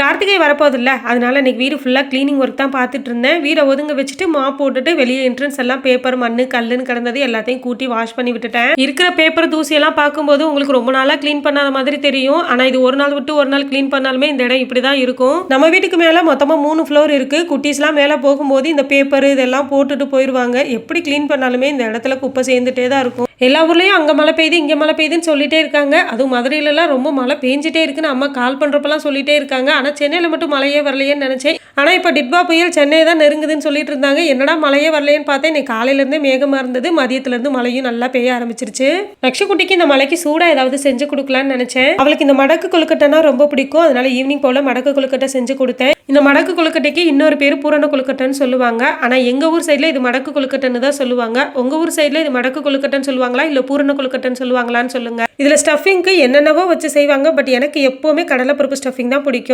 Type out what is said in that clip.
கார்த்திகை வரப்போதில்ல அதனால இன்னைக்கு வீடு ஃபுல்லாக க்ளீனிங் ஒர்க் தான் பார்த்துட்டு இருந்தேன் வீடை ஒதுங்க வச்சுட்டு மா போட்டுட்டு வெளியே என்ட்ரன்ஸ் எல்லாம் பேப்பர் மண்ணு கல்லுன்னு கிடந்தது எல்லாத்தையும் கூட்டி வாஷ் பண்ணி விட்டுட்டேன். இருக்கிற பேப்பர் தூசியெல்லாம் பார்க்கும்போது உங்களுக்கு ரொம்ப நாளாக க்ளீன் பண்ணாத மாதிரி தெரியும். ஆனால் இது ஒரு நாள் விட்டு ஒரு நாள் க்ளீன் பண்ணாலுமே இந்த இடம் இப்படி தான் இருக்கும். நம்ம வீட்டுக்கு மேலே மொத்தமாக மூணு ஃப்ளோர் இருக்குது குட்டீஸ்லாம் மேலே போகும்போது இந்த பேப்பர் இதெல்லாம் போட்டுட்டு போயிடுவாங்க எப்படி க்ளீன் பண்ணாலுமே இந்த இடத்துல குப்பை சேர்ந்துட்டே தான் இருக்கும். எல்லா ஊர்லேயும் அங்கே மழை பெய்யுது இங்கே மழை பெய்யுதுன்னு சொல்லிட்டே இருக்காங்க. அதுவும் மதுரையிலலாம் ரொம்ப மழை பெஞ்சிட்டே இருக்குன்னு அம்மா கால் பண்ணுறப்பெல்லாம் சொல்லிட்டே இருக்காங்க. ஆனால் சென்னையில் மட்டும் மழையே வரலையேன்னு நினச்சேன். ஆனால் இப்போ டிட்பா புயல் சென்னை தான் நெருங்குதுன்னு சொல்லிட்டு இருந்தாங்க. என்னடா மழையே வரலையேன்னு பார்த்தேன். இன்னைக்கு காலையிலேருந்தே மேகமாக இருந்தது. மதியத்துலேருந்து மழையும் நல்லா பெய்ய ஆரம்பிச்சிருச்சு. லக்ஷகுட்டிக்கு இந்த மலைக்கு சூடாக ஏதாவது செஞ்சு கொடுக்கலான்னு நினச்சேன். அவளுக்கு இந்த மடக்கு கொழுக்கட்டைனா ரொம்ப பிடிக்கும். அதனால ஈவினிங் போல் மடக்கு கொழுக்கட்டை செஞ்சு கொடுத்தேன். இந்த மடக்கு கொழுக்கட்டைக்கு இன்னொரு பேர் பூரண கொழுக்கட்டைன்னு சொல்லுவாங்க. ஆனால் எங்கள் ஊர் சைடில் இது மடக்கு கொழுக்கட்டைன்னு தான் சொல்லுவாங்க. உங்கள் ஊர் சைடில் இது மடக்கு கொழுக்கட்டைன்னு சொல்லுவாங்களா? இல்லை பூரண கொழுக்கட்டைன்னு சொல்லுவாங்களான்னு சொல்லுங்கள் இதில் ஸ்டஃபிங்க்கு என்னென்னவோ வச்சு செய்வாங்க. பட் எனக்கு எப்போவுமே கடலைப்பருப்பு ஸ்டஃபிங் தான் பிடிக்கும்.